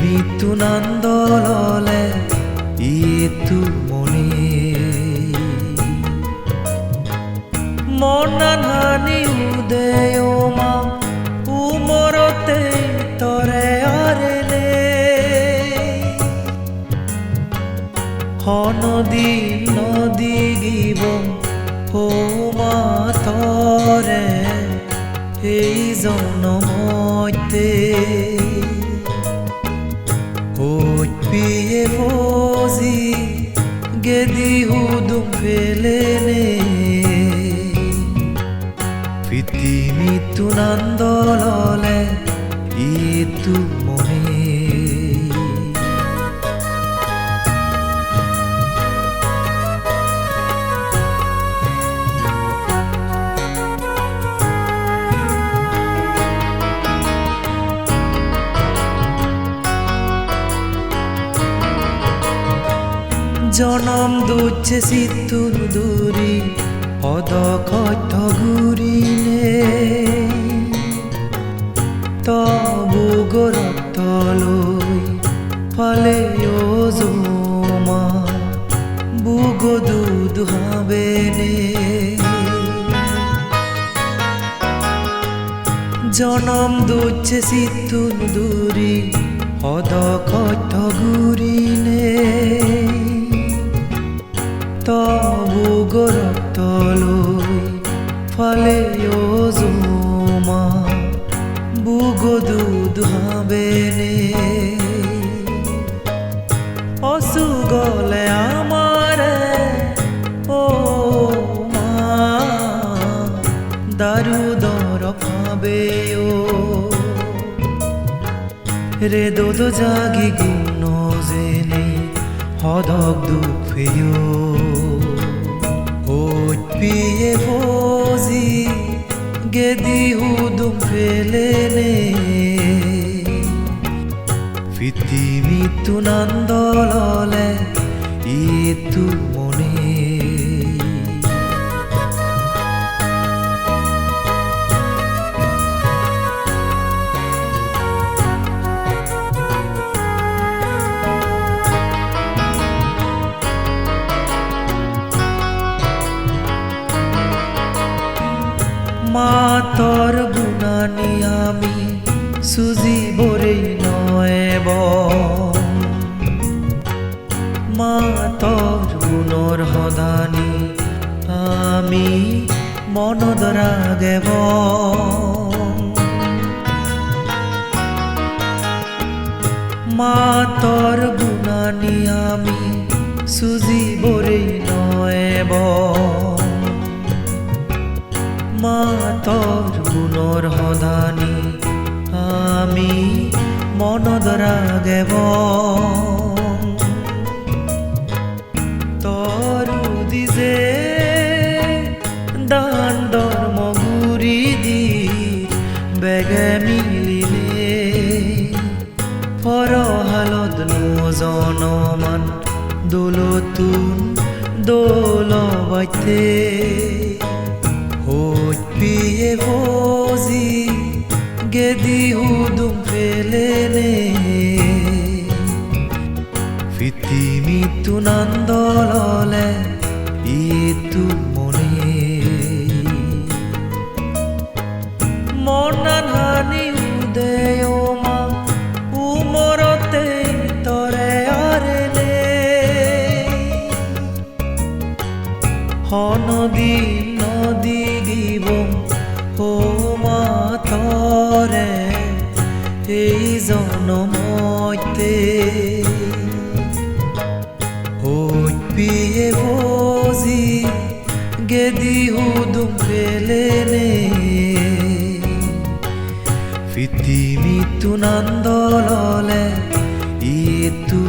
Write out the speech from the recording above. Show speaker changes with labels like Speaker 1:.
Speaker 1: মৃত্যু নান্দললে ইয়েতু মনে। মন নানি উদয়মা উমরতে তরে আরেলে। হনদি নদী গিব ও মা তরে, এই জনম ගෙදී හුදුම් පෙලෙනේ. පිතිමිතු නන්දෝ জনম দুচ্ছে সিতুন দূরি অদকথ ঘুরিলে। তবু গরতলৈ ফলে জমা বুগ দুধ হাবেনে জনম দুচ্ছে সিতুন দূরি অদকথ ঘুরিলে। তবু গরতলৈ ফলে জমা বুগ দুধ হাবেনে অসু গলে আমারে, ও মা, দারু দর পাবে ও। রে দোদ জাগি গুণ জেনে, হদক ওই পিয়ে ফজি গেদি হুদুম ফেলেনে ফিতি মিতু তোর গুণানি আমি, সুজি বরে নয়ব মা তোর গুণর হদানি আমি মনদ রাগেব মা তোর গুণানি আমি, সুজি বরে নয়ব মা তোর গুণর হদানি আমি মনদ রাগেব তোর দিজে দাণ্ডর মগুরি দি, বেগে মিলিলে ফর হালত নজনমান দোলতুন দোল বাইতে। Hoy piye vozi gedi hudum felene Fiti mitu nandolole itu mone হানি উদয়মা উমরতে তরে আরেলে নদী নদী এই জনমতে ভজি গেদি হুদুম ফেলেনে ফিতি মিতু নন্দললে ইতু